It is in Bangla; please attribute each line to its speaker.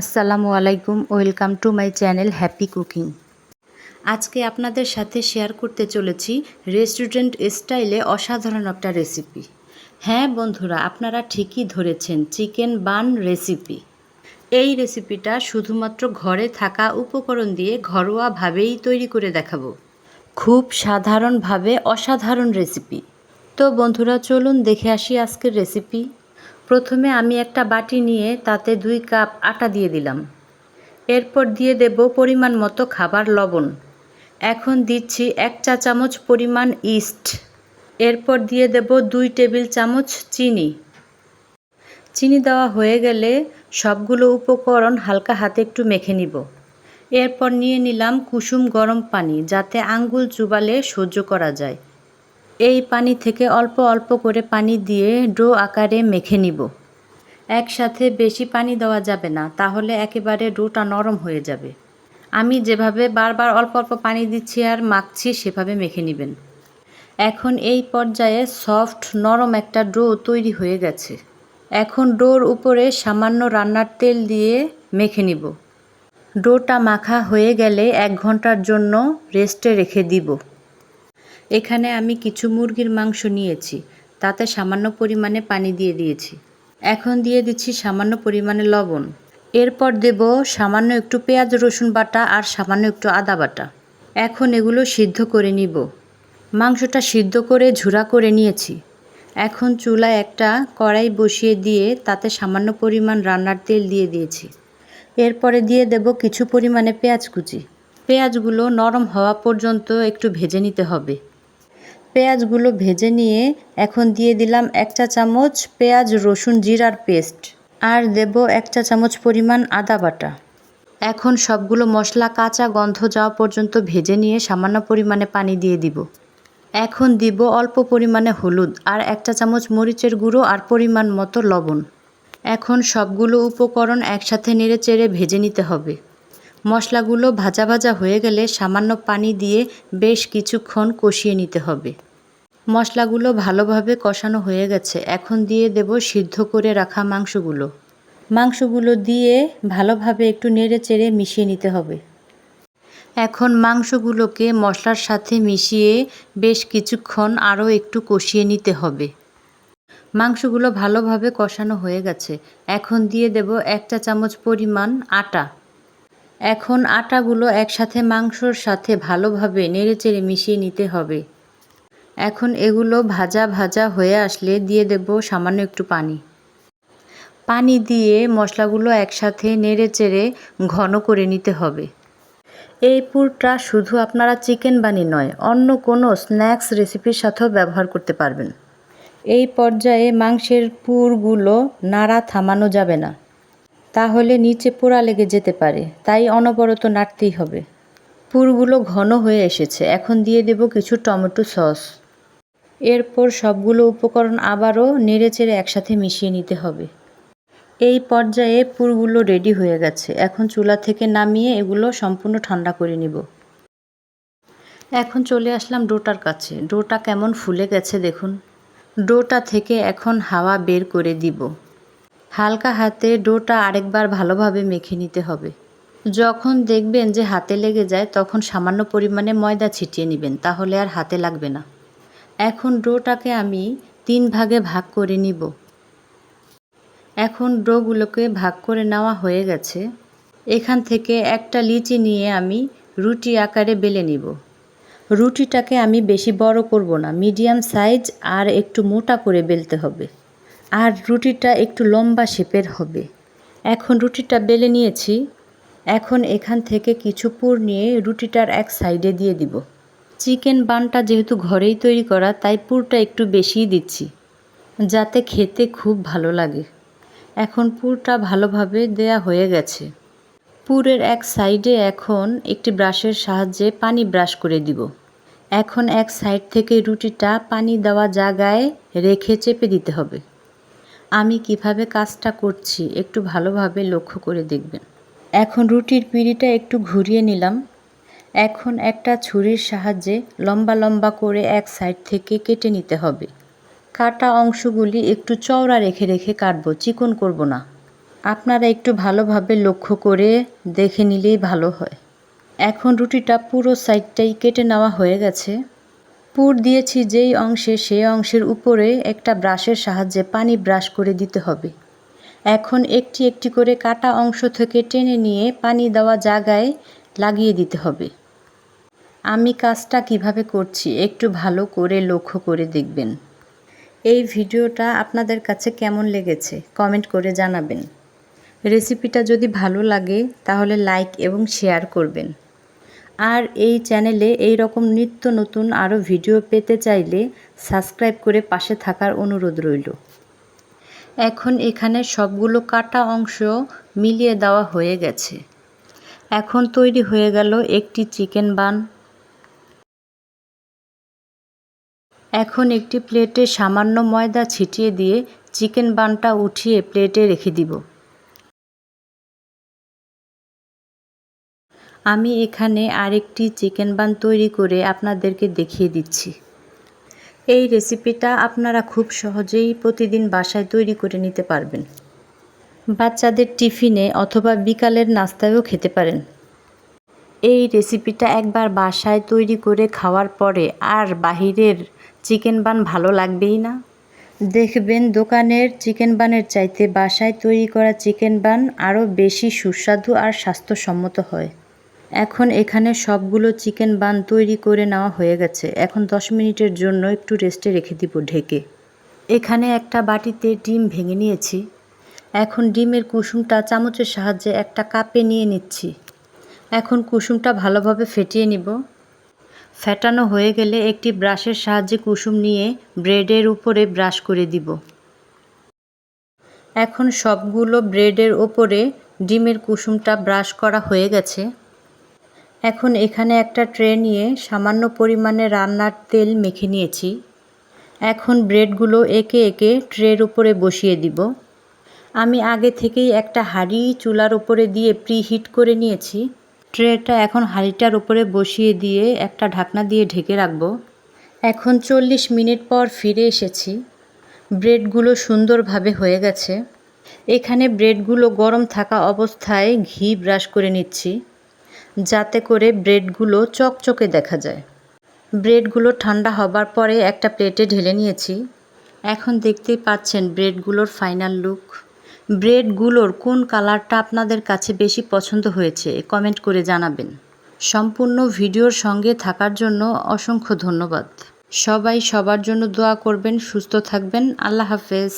Speaker 1: আসসালামু আলাইকুম, welcome to my channel happy cooking. আজকে আপনাদের সাথে শেয়ার করতে চলেছি রেস্টুরেন্ট স্টাইলে অসাধারণ একটা রেসিপি। হ্যাঁ বন্ধুরা, আপনারা ঠিকই ধরেছেন, চিকেন বান রেসিপি। এই রেসিপিটা শুধুমাত্র ঘরে থাকা উপকরণ দিয়ে ঘরোয়াভাবেই তৈরি করে দেখাবো। খুব সাধারণভাবে অসাধারণ রেসিপি। তো বন্ধুরা, চলুন দেখে আসি আজকের রেসিপি। প্রথমে আমি একটা বাটি নিয়ে তাতে দুই কাপ আটা দিয়ে দিলাম। এরপর দিয়ে দেব পরিমাণ মতো খাবার লবণ। এখন দিচ্ছি এক চা চামচ পরিমাণ ইস্ট। এরপর দিয়ে দেব দুই টেবিল চামচ চিনি। চিনি দেওয়া হয়ে গেলে সবগুলো উপকরণ হালকা হাতে একটু মেখে নিব। এরপর নিয়ে নিলাম কুসুম গরম পানি যাতে আঙ্গুল চুবালে সহ্য করা যায়। এই পানি থেকে অল্প অল্প করে পানি দিয়ে ডো আকারে মেখে নিব। একসাথে বেশি পানি দেওয়া যাবে না, তাহলে একেবারে ডোটা নরম হয়ে যাবে। আমি যেভাবে বারবার অল্প অল্প পানি দিচ্ছি আর মাখছি, সেভাবে মেখে নেবেন। এখন এই পর্যায়ে সফট নরম একটা ডো তৈরি হয়ে গেছে। এখন ডোর উপরে সামান্য রান্নার তেল দিয়ে মেখে নিব। ডোটা মাখা হয়ে গেলে এক ঘণ্টার জন্য রেস্টে রেখে দিব। এখানে আমি কিছু মুরগির মাংস নিয়েছি, তাতে সামান্য পরিমাণে পানি দিয়ে দিয়েছি। এখন দিয়ে দিচ্ছি সামান্য পরিমাণে লবণ। এরপর দেব সামান্য একটু পেঁয়াজ, রসুন বাটা আর সামান্য একটু আদা বাটা। এখন এগুলো সিদ্ধ করে নিব। মাংসটা সিদ্ধ করে ঝুরা করে নিয়েছি। এখন চুলায় একটা কড়াই বসিয়ে দিয়ে তাতে সামান্য পরিমাণ রান্নার তেল দিয়ে দিয়েছি। এরপরে দিয়ে দেব কিছু পরিমাণে পেঁয়াজ কুচি। পেঁয়াজগুলো নরম হওয়া পর্যন্ত একটু ভেজে নিতে হবে। পেঁয়াজগুলো ভেজে নিয়ে এখন দিয়ে দিলাম এক চা চামচ পেঁয়াজ, রসুন, জিরার পেস্ট। আর দেব এক চা চামচ পরিমাণ আদা বাটা। এখন সবগুলো মশলা কাঁচা গন্ধ যাওয়া পর্যন্ত ভেজে নিয়ে সামান্য পরিমাণে পানি দিয়ে দিব। এখন দিব অল্প পরিমাণে হলুদ আর এক চা চামচ মরিচের গুঁড়ো আর পরিমাণ মতো লবণ। এখন সবগুলো উপকরণ একসাথে নেড়ে চেড়ে ভেজে নিতে হবে। মশলাগুলো ভাজা ভাজা হয়ে গেলে সামান্য পানি দিয়ে বেশ কিছুক্ষণ কষিয়ে নিতে হবে। মশলাগুলো ভালোভাবে কষানো হয়ে গেছে। এখন দিয়ে দেব সিদ্ধ করে রাখা মাংসগুলো। মাংসগুলো দিয়ে ভালোভাবে একটু নেড়ে চেড়ে মিশিয়ে নিতে হবে। এখন মাংসগুলোকে মশলার সাথে মিশিয়ে বেশ কিছুক্ষণ আরও একটু কষিয়ে নিতে হবে। মাংসগুলো ভালোভাবে কষানো হয়ে গেছে। এখন দিয়ে দেব একটা চামচ পরিমাণ আটা। এখন আটাগুলো একসাথে মাংসর সাথে ভালোভাবে নেড়েচেড়ে মিশিয়ে নিতে হবে। এখন এগুলো ভাজা ভাজা হয়ে আসলে দিয়ে দেব সামান্য একটু পানি। পানি দিয়ে মশলাগুলো একসাথে নেড়েচেড়ে ঘন করে নিতে হবে। এই পুরটা শুধু আপনারা চিকেন বানি নয়, অন্য কোনো স্ন্যাক্স রেসিপির সাথেও ব্যবহার করতে পারবেন। এই পর্যায়ে মাংসের পুরগুলো নাড়া থামানো যাবে না। তাহলে নিচে পোড়া লেগে যেতে পারে, তাই অনবরত নাড়তেই হবে। পুরগুলো ঘন হয়ে এসেছে, এখন দিয়ে দেব কিছু টমেটো সস। এরপর সবগুলো উপকরণ আবারও নেড়েচেড়ে একসাথে মিশিয়ে নিতে হবে। এই পর্যায়ে পুরগুলো রেডি হয়ে গেছে, এখন চুলা থেকে নামিয়ে এগুলো সম্পূর্ণ ঠান্ডা করে নিব। এখন চলে আসলাম ডোটার কাছে। ডোটা কেমন ফুলে গেছে দেখুন। ডোটা থেকে এখন হাওয়া বের করে দিব। হালকা হাতে ডোটা আরেকবার ভালোভাবে মেখে নিতে হবে। যখন দেখবেন যে হাতে লেগে যায়, তখন সামান্য পরিমাণে ময়দা ছিটিয়ে নেবেন, তাহলে আর হাতে লাগবে না। এখন ডোটাকে আমি তিন ভাগে ভাগ করে নিব। এখন ডোগুলোকে ভাগ করে নেওয়া হয়ে গেছে। এখান থেকে একটা লিচি নিয়ে আমি রুটি আকারে বেলে নিব। রুটিটাকে আমি বেশি বড় করব না, মিডিয়াম সাইজ আর একটু মোটা করে বেলতে হবে। আর রুটিটা একটু লম্বা শেপের হবে। এখন রুটিটা বেলে নিয়েছি। এখন এখান থেকে কিছু পুর নিয়ে রুটিটার এক সাইডে দিয়ে দিব। চিকেন বানটা যেহেতু ঘরেই তৈরি করা, তাই পুরটা একটু বেশিই দিচ্ছি, যাতে খেতে খুব ভালো লাগে। এখন পুরটা ভালোভাবে দেয়া হয়ে গেছে। পুরের এক সাইডে এখন একটি ব্রাশের সাহায্যে পানি ব্রাশ করে দিব। এখন এক সাইড থেকে রুটিটা পানি দেওয়া জায়গায় রেখে চেপে দিতে হবে। আমি কীভাবে কাজটা করছি একটু ভালোভাবে লক্ষ্য করে দেখবেন। এখন রুটির পিঁড়িটা একটু ঘুরিয়ে নিলাম। এখন একটা ছুরির সাহায্যে লম্বা লম্বা করে এক সাইড থেকে কেটে নিতে হবে। কাটা অংশগুলি একটু চওড়া রেখে রেখে কাটবো, চিকন করব না। আপনারা একটু ভালোভাবে লক্ষ্য করে দেখে নিলেই ভালো হয়। এখন রুটিটা পুরো সাইডটাই কেটে নেওয়া হয়ে গেছে। পুর দিয়েছি যেই অংশে সেই অংশের উপরে একটা ব্রাশের সাহায্যে পানি ব্রাশ করে দিতে হবে। এখন একটি একটি করে কাটা অংশ থেকে টেনে নিয়ে পানি দেওয়া জায়গায় লাগিয়ে দিতে হবে। আমি কাজটা কীভাবে করছি একটু ভালো করে লক্ষ্য করে দেখবেন। এই ভিডিওটা আপনাদের কাছে কেমন লেগেছে কমেন্ট করে জানাবেন। রেসিপিটা যদি ভালো লাগে তাহলে লাইক এবং শেয়ার করবেন। আর এই চ্যানেলে এই রকম নিত্য নতুন আরও ভিডিও পেতে চাইলে সাবস্ক্রাইব করে পাশে থাকার অনুরোধ রইল। এখন এখানে সবগুলো কাটা অংশ মিলিয়ে দেওয়া হয়ে গেছে। এখন তৈরি হয়ে গেল একটি চিকেন বান। এখন একটি প্লেটে সামান্য ময়দা ছিটিয়ে দিয়ে চিকেন বানটা উঠিয়ে প্লেটে রেখে দিব। আমি এখানে আরেকটি চিকেন বান তৈরি করে আপনাদেরকে দেখিয়ে দিচ্ছি। এই রেসিপিটা আপনারা খুব সহজেই প্রতিদিন বাসায় তৈরি করে নিতে পারবেন। বাচ্চাদের টিফিনে অথবা বিকালের নাস্তায়ও খেতে পারেন। এই রেসিপিটা একবার বাসায় তৈরি করে খাওয়ার পরে আর বাহিরের চিকেন বান ভালো লাগবেই না। দেখবেন দোকানের চিকেন বানের চাইতে বাসায় তৈরি করা চিকেন বান আরও বেশি সুস্বাদু আর স্বাস্থ্যসম্মত হয়। এখন এখানে সবগুলো চিকেন বান তৈরি করে নেওয়া হয়ে গেছে। এখন দশ মিনিটের জন্য একটু রেস্টে রেখে দিব ঢেকে। এখানে একটা বাটিতে ডিম ভেঙে নিয়েছি। এখন ডিমের কুসুমটা চামচের সাহায্যে একটা কাপে নিয়ে নিচ্ছি। এখন কুসুমটা ভালোভাবে ফেটিয়ে নিব। ফেটানো হয়ে গেলে একটি ব্রাশের সাহায্যে কুসুম নিয়ে ব্রেডের উপরে ব্রাশ করে দিব। এখন সবগুলো ব্রেডের ওপরে ডিমের কুসুমটা ব্রাশ করা হয়ে গেছে। এখন এখানে একটা ট্রে নিয়ে সামান্য পরিমাণে রান্নার তেল মেখে নিয়েছি। এখন ব্রেডগুলো একে একে ট্রের উপরে বসিয়ে দিব। আমি আগে থেকেই একটা হাঁড়ি চুলার উপরে দিয়ে প্রি হিট করে নিয়েছি। ট্রেটা এখন হাঁড়িটার উপরে বসিয়ে দিয়ে একটা ঢাকনা দিয়ে ঢেকে রাখব। এখন চল্লিশ মিনিট পর ফিরে এসেছি। ব্রেডগুলো সুন্দরভাবে হয়ে গেছে। এখানে ব্রেডগুলো গরম থাকা অবস্থায় ঘি ব্রাশ করে নিচ্ছি। যাতে করে ব্রেডগুলো চকচকে দেখা যায়। ব্রেডগুলো ঠান্ডা হবার পরে একটা প্লেটে ঢেলে নিয়েছি। এখন দেখতেই পাচ্ছেন ব্রেডগুলোর ফাইনাল লুক। ব্রেডগুলোর কোন কালারটা আপনাদের কাছে বেশি পছন্দ হয়েছে, কমেন্ট করে জানাবেন। সম্পূর্ণ ভিডিওর সঙ্গে থাকার জন্য অসংখ্য ধন্যবাদ। সবাই সবার জন্য দোয়া করবেন, সুস্থ থাকবেন। আল্লাহ হাফেজ।